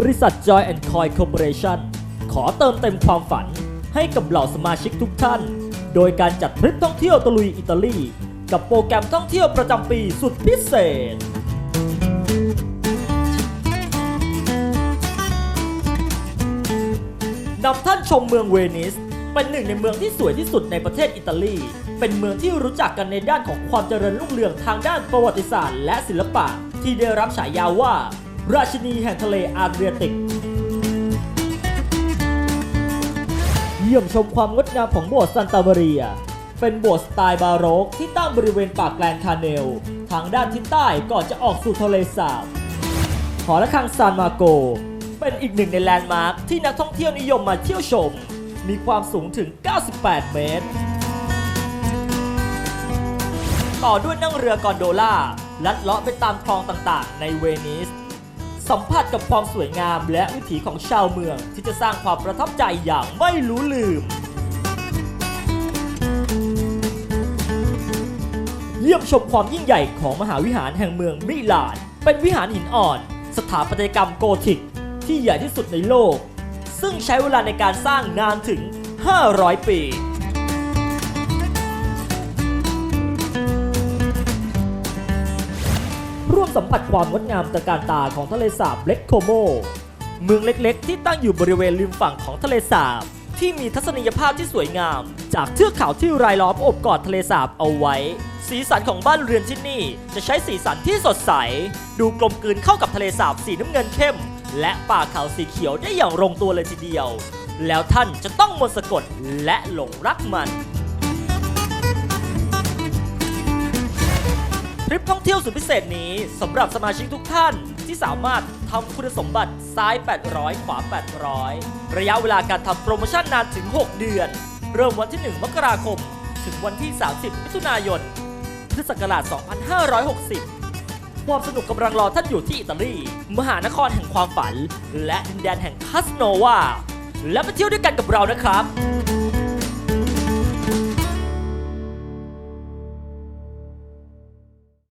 บริษัท Joy and Coy Corporation ขอเติมเต็มความฝันให้กับเหล่าสมาชิกทุกท่าน โดยการจัดทริปท่องเที่ยวตะลุยอิตาลี กับโปรแกรมท่องเที่ยวประจำปีสุดพิเศษ นำท่านชมเมืองเวนิส เป็นหนึ่งในเมืองที่สวยที่สุดในประเทศอิตาลี เป็นเมืองที่รู้จักกันในด้านของความเจริญรุ่งเรืองทางด้านประวัติศาสตร์ และศิลปะที่ได้รับฉายาว่า ราชินีแห่งทะเลอาดเรียติก เยี่ยมชมความงดงามของโบสถ์ซันตามาเรีย เป็นโบสถ์สไตล์บาโรกที่ตั้งบริเวณปากแกลนคาเนล ทางด้านทิศใต้ก่อนจะออกสู่ทะเลสาบหอระฆังซานมาโก เป็นอีกหนึ่งในแลนด์มาร์คที่นักท่องเที่ยวนิยมมาเที่ยวชม มีความสูงถึง 98 เมตร ต่อด้วยนั่งเรือกอนโดล่าลัดเลาะไปตามคลองต่างๆ ในเวนิส สัมผัสกับความสวยงามและวิถีของชาวเมือง ที่จะสร้างความประทับใจอย่างไม่รู้ลืม เยี่ยมชมความยิ่งใหญ่ของมหาวิหารแห่งเมืองมิลาน เป็นวิหารหินอ่อน สถาปัตยกรรมโกธิก ที่ใหญ่ที่สุดในโลก ซึ่งใช้เวลาในการสร้างนานถึง 500 ปี สัมผัสความงดงามตระการตาของทะเลสาบเล็กโคโม เมืองเล็กๆ ที่ตั้งอยู่บริเวณริมฝั่งของทะเลสาบ ที่มีทัศนียภาพที่สวยงาม จากเทือกเขาที่รายล้อมโอบกอดทะเลสาบเอาไว้ สีสันของบ้านเรือนที่นี่ จะใช้สีสันที่สดใส ดูกลมกลืนเข้ากับทะเลสาบสีน้ำเงินเข้ม และป่าเขาสีเขียวได้อย่างลงตัวเลยทีเดียว แล้วท่านจะต้องมนต์สะกดและหลงรักมัน ริปท่องเที่ยวสุดพิเศษนี้สำหรับสมาชิกทุกท่านที่สามารถทำคุณสมบัติซ้าย 800 ขวา 800 ระยะเวลาการทำโปรโมชั่นนานถึง 6 เดือน เริ่มวันที่ 1 มกราคม ถึงวันที่ 30 มิถุนายนพุทธศักราช 2560 ความสนุกกำลังรอท่านอยู่ที่อิตาลี มหานครแห่งความฝัน และดินแดนแห่งคาสโนวาและไปเที่ยวด้วยกันกับเรานะครับ